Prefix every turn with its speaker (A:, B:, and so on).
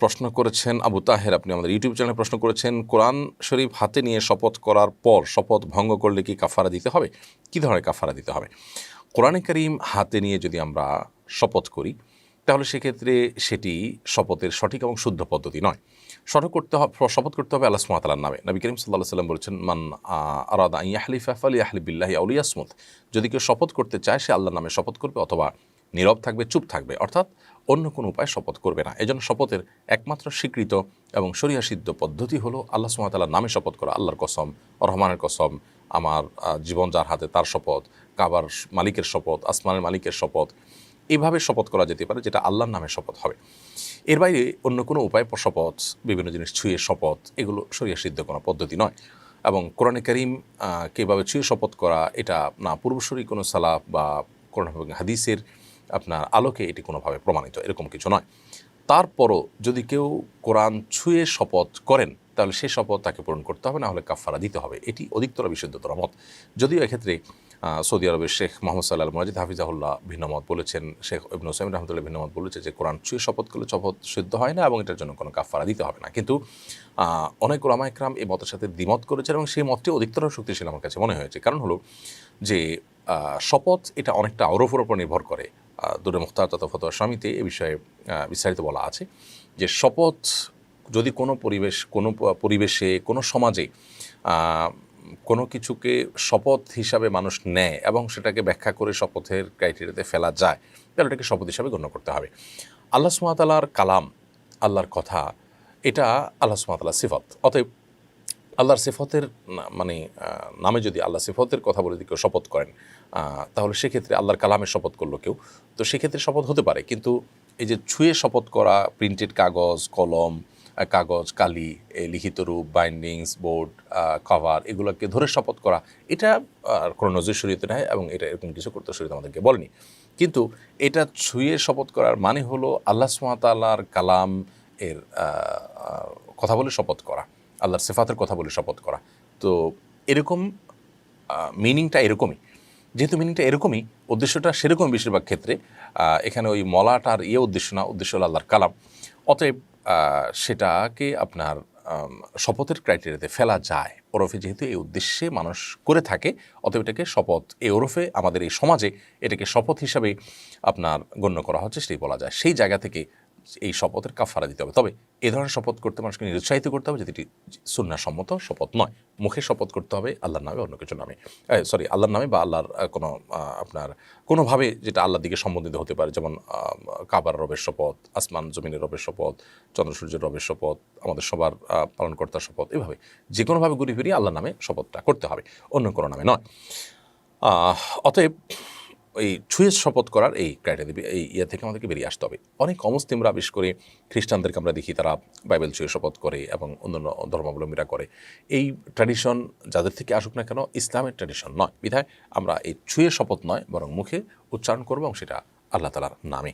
A: প্রশ্ন করেছেন আবু তাহের, আপনি আমাদের ইউটিউব চ্যানেলে প্রশ্ন করেছেন, কোরআন শরীফ হাতে নিয়ে শপথ করার পর শপথ ভঙ্গ করলে কি কাফারা দিতে হবে? কী ধরনের কাফারা দিতে হবে? কোরআনে করিম হাতে নিয়ে যদি আমরা শপথ করি, তাহলে সেক্ষেত্রে সেটি শপথের সঠিক এবং শুদ্ধ পদ্ধতি নয়। শপথ করতে হবে শপথ করতে হবে আল্লাহ সুমাতালার নামে। নবী করিম সাল্লাহ সাল্লাম বলেছেন, মান আরাদা ইয়াহলিফ আফালি আহলিবিল্লাহি আউলিয়াসমুদ যদি কেউ শপথ করতে চায়, সে আল্লাহর নামে শপথ করবে অথবা নীরব থাকবে, চুপ থাকবে। অর্থাৎ অন্য কোনো উপায় শপথ করবে না। এজন্য শপথের একমাত্র স্বীকৃত এবং সিদ্ধ পদ্ধতি হলো আল্লাহ সুমাতালার নামে শপথ করা, আল্লাহর কসম, রহমানের কসম, আমার জীবন যার হাতে তার শপথ, কাবার মালিকের শপথ, আসমানের মালিকের শপথ এইভাবে শপথ করা যেতে পারে যেটা আল্লাহর নামে শপথ হবে। এর বাইরে অন্য কোনো উপায় শপথ, বিভিন্ন জিনিস, ছুঁয়ে শপথ, এগুলো সরিয়া সিদ্ধ কোনো পদ্ধতি নয়। এবং কোরআনে করিম কীভাবে ছুঁয়ে শপথ করা, এটা না পূর্বসরী কোনো সালাফ বা কোরআন হাদিসের আপনার আলোকে এটি কোনোভাবে প্রমাণিত, এরকম কিছু নয়। তারপরও যদি কেউ কোরআন ছুঁয়ে শপথ করেন, তাহলে সে শপথ তাকে পূরণ করতে হবে না হলে কাফারা দিতে হবে। এটি অধিকতর বিশুদ্ধতর মত। যদিও এক্ষেত্রে সৌদি আরবের শেখ মোহাম্মদ সাল্লাহ মজিদ হাফিজাহুল্লাহ ভিন্নমত বলেছেন, শেখ ইবনু হোসেন রহমতুল্লাহ ভিন্নমত বলেছে যে, কোরআন ছুঁয়ে শপথ করলে শপথ সিদ্ধ হয় না এবং এটার জন্য কোনো কাফারা দিতে হবে না। কিন্তু অনেক ওলামা একরাম এই মতের সাথে দ্বিমত করেছেন এবং সেই মতটি অধিকতর শক্তিশালী আমার কাছে মনে হয়েছে। কারণ হলো যে শপথ এটা অনেকটা আরোফের উপর নির্ভর করে। দুরে মুখতার তথা ফতোয়া স্বামীতে এ বিষয়ে বিস্তারিত বলা আছে যে শপথ যদি কোনো পরিবেশ, কোনো পরিবেশে, কোনো সমাজে কোনো কিছুকে শপথ হিসাবে মানুষ নেয় এবং সেটাকে ব্যাখ্যা করে শপথের ক্রাইটেরিয়াতে ফেলা যায়, তাহলে এটাকে শপথ হিসাবে গণ্য করতে হবে। আল্লাহ সুমাতালার কালাম, আল্লাহর কথা, এটা আল্লাহ সুমাতালার সিফত। অতএব আল্লাহর সিফতের মানে নামে যদি আল্লাহ সিফতের কথা বলে যদি কেউ শপথ করেন তাহলে সেক্ষেত্রে আল্লাহর কালামের শপথ করল কেউ। তো সেক্ষেত্রে শপথ হতে পারে, কিন্তু এই যে ছুঁয়ে শপথ করা প্রিন্টেড কাগজ, কলম কাগজ, কালি লিখিত রূপ বাইন্ডিংস বোর্ড কভার এগুলোকে ধরে শপথ করা, এটা আর কোনো নজর শরীয়তে নেয় এবং এটা এরকম কিছু করতে শরীয়ত আমাদেরকে বলেনি। কিন্তু এটা ছুঁয়ে শপথ করার মানে হলো আল্লাহ সুমাতাল্লাহর কালাম এর কথা বলে শপথ করা। আল্লাহর সেফাতের কথা বলে শপথ করা। তো এরকম মিনিংটা এরকমই। যেহেতু মিনিংটা এরকমই, উদ্দেশ্যটা সেরকম বেশিরভাগ ক্ষেত্রে এখানে ওই মলাটার ইয়ে উদ্দেশ্য না, উদ্দেশ্য হলো আল্লাহর কালাম। অতএব সেটাকে আপনার শপথের ক্রাইটেরিয়াতে ফেলা যায়। ওরফে যেহেতু এই উদ্দেশ্যে মানুষ করে থাকে, অতএব এটাকে শপথ, এই ওরফে আমাদের এই সমাজে এটাকে শপথ হিসাবে আপনার গণ্য করা হচ্ছে, সেটাই বলা যায়। সেই জায়গা থেকে এই শপথের কাফারা দিতে হবে। তবে এ ধরনের শপথ করতে মানুষকে নিরুৎসাহিত করতে হবে, যেটি সুন্নাসম্মত শপথ নয়। মুখে শপথ করতে হবে আল্লাহর নামে, অন্য কিছু নামে। সরি আল্লাহর নামে বা আল্লাহর কোনো আপনার কোনোভাবে যেটা আল্লাহর দিকে সম্বন্ধিত হতে পারে, যেমন কাবার রবের শপথ, আসমান জমিনের রবের শপথ, চন্দ্র সূর্যের রবের শপথ, আমাদের সবার পালনকর্তার শপথ, এভাবে যে কোনোভাবে ঘুরি ফিরিয়ে আল্লাহর নামে শপথটা করতে হবে, অন্য কোনো নামে নয়। অতএব এই ছুঁয়ে শপথ করার এই ক্রাইটেরিয়া এই ইয়ে থেকে আমাদেরকে বেরিয়ে আসতে হবে। অনেক অমুসলিমরা, বিশেষ করে খ্রিস্টানদেরকে আমরা দেখি, তারা বাইবেল ছুঁয়ে শপথ করে এবং অন্যান্য ধর্মাবলম্বীরা করে। এই ট্র্যাডিশন যাদের থেকে আসুক না কেন, ইসলামের ট্র্যাডিশন নয়। বিধায় আমরা এই ছুঁয়ে শপথ নয়, বরং মুখে উচ্চারণ করব এবং সেটা আল্লাহ তালার নামে।